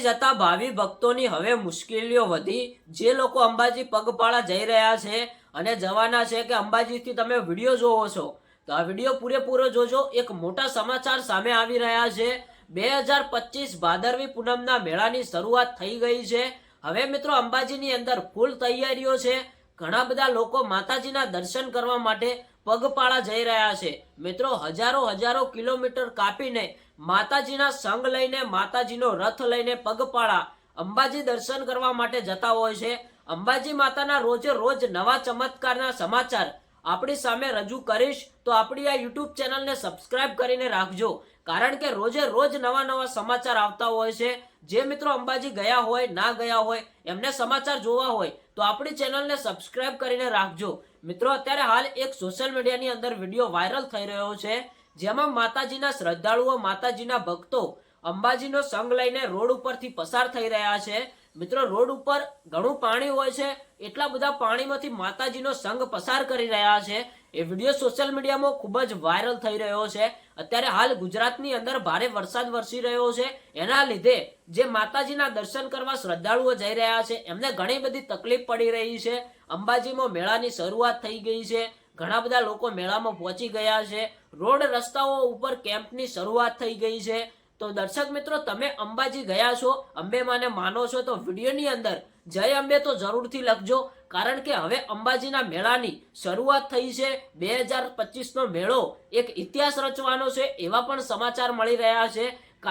જતા ભાવિ ભક્તોની હવે મુશ્કેલીઓ વધી. જે લોકો અંબાજી પગપાળા જઈ રહ્યા છે અને જવાના છે કે અંબાજીથી તમે વીડિયો જોવો છો, તો આ વીડિયો પૂરેપૂરો જોજો. એક મોટા સમાચાર સામે આવી રહ્યા છે. બે હજાર પચીસ ભાદરવી પૂનમના મેળાની શરૂઆત થઈ ગઈ છે. હવે મિત્રો અંબાજીની અંદર ફૂલ તૈયારીઓ છે. ઘણા બધા લોકો માતાજીના દર્શન કરવા માટે પગપાળા જઈ રહ્યા છે. મિત્રો હજારો હજારો કિલોમીટર કાપીને માતાજીના સંગ લઈને માતાજીનો રથ લઈને પગપાળા અંબાજી દર્શન કરવા માટે જતા હોય છે. અંબાજી માતાના રોજે રોજ નવા ચમત્કારના સમાચાર આપણી સામે રજૂ કરીશ. તો આપણી આ યુટ્યુબ ચેનલને સબસ્ક્રાઇબ કરીને રાખજો. કારણ કે રોજે રોજ નવા નવા સમાચાર આવતા હોય છે. જે મિત્રો અંબાજી ગયા હોય, ના ગયા હોય, એમને સમાચાર જોવા હોય, તો આપણી ચેનલને સબસ્ક્રાઇબ કરીને રાખજો. મિત્રો, અત્યારે હાલ એક સોશિયલ મીડિયાની અંદર વીડિયો વાયરલ થઈ રહ્યો છે. જેમાં માતાજીના શ્રદ્ધાળુઓ, માતાજીના ભક્તો અંબાજીનો સંગ લઈને રોડ ઉપરથી પસાર થઈ રહ્યા છે. મિત્રો, રોડ ઉપર ઘણું પાણી હોય છે. એટલા બધા પાણીમાંથી માતાજીનો સંગ પસાર કરી રહ્યા છે. એ વીડિયો સોશિયલ મીડિયામાં ખૂબ જ વાયરલ થઈ રહ્યો છે. અત્યારે હાલ ગુજરાતની અંદર ભારે વરસાદ વરસી રહ્યો છે. એના લીધે જે માતાજીના દર્શન કરવા શ્રદ્ધાળુઓ જઈ રહ્યા છે, એમને ઘણી બધી તકલીફ પડી રહી છે. અંબાજીમાં મેળાની શરૂઆત થઈ ગઈ છે. ઘણા બધા લોકો મેળામાં પહોંચી ગયા છે. રોડ રસ્તાઓ ઉપર કેમ્પની શરૂઆત થઈ ગઈ છે. તો દર્શક મિત્રો, તમે અંબાજી ગયા છો, અંબે માને માનો છો, તો વિડીયોની અંદર જય અંબે તો જરૂરથી લખજો. કારણ કે હવે અંબાજીના મેળાની શરૂઆત થઈ છે. બે હજાર પચીસનો મેળો એક ઇતિહાસ રચવાનો છે, એવા પણ સમાચાર મળી રહ્યા છે.